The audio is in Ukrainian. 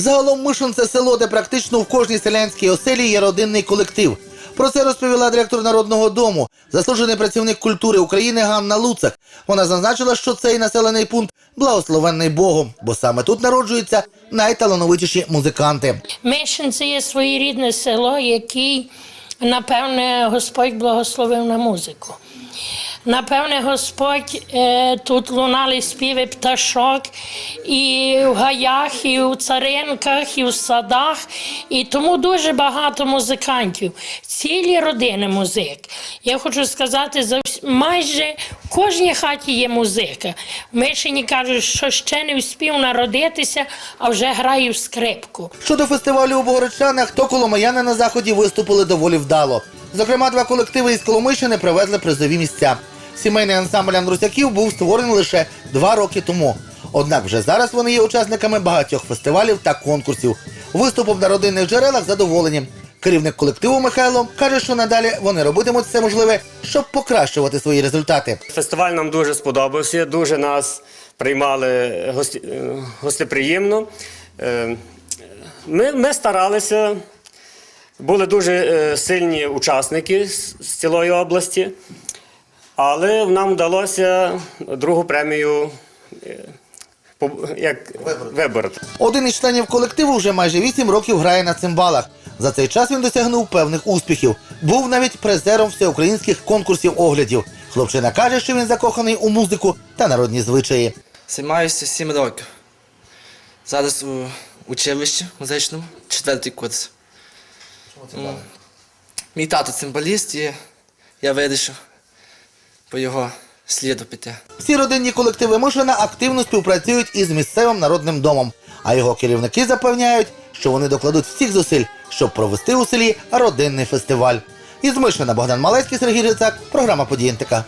Загалом Мишин це село, де практично в кожній селянській оселі є родинний колектив. Про це розповіла директор народного дому, заслужений працівник культури України Ганна Луцак. Вона зазначила, що цей населений пункт благословенний Богом, бо саме тут народжуються найталановитіші музиканти. Мишин це є своєрідне село, який, напевне, Господь благословив на музику. Напевне, Господь е, тут лунали співи пташок і в гаях, і в царинках, і в садах. І тому дуже багато музикантів, цілі родини музик. Я хочу сказати, майже в кожній хаті є музика. В Мишині кажуть, що ще не вспів народитися, а вже грає в скрипку. Щодо фестивалю у Богородчанах, то коломияни на заході виступили доволі вдало. Зокрема, два колективи із Коломийщини привезли призові місця. Сімейний ансамбль Андрусяків був створений лише два роки тому. Однак вже зараз вони є учасниками багатьох фестивалів та конкурсів. Виступом на родинних джерелах задоволені. Керівник колективу Михайло каже, що надалі вони робитимуть все можливе, щоб покращувати свої результати. Фестиваль нам дуже сподобався, дуже нас приймали гості, е, гостеприємно. Е, Ми, ми старалися, були дуже е, сильні учасники з, з цілої області, але нам вдалося другу премію е, як, вибороти. Один із членів колективу вже майже 8 років грає на цимбалах. За цей час він досягнув певних успіхів. Був навіть призером всеукраїнських конкурсів оглядів. Хлопчина каже, що він закоханий у музику та народні звичаї. Займаюся 7 років. Зараз у училищі музичному, четвертий курс. М. Мій тато цимбаліст і я вирішив по його сліду піти. Всі родинні колективи Мишина активно співпрацюють із місцевим народним домом, а його керівники запевняють, що вони докладуть всіх зусиль, щоб провести у селі родинний фестиваль. Із Мишина Богдан Малецький, Сергій Рицак, програма «Події НТК».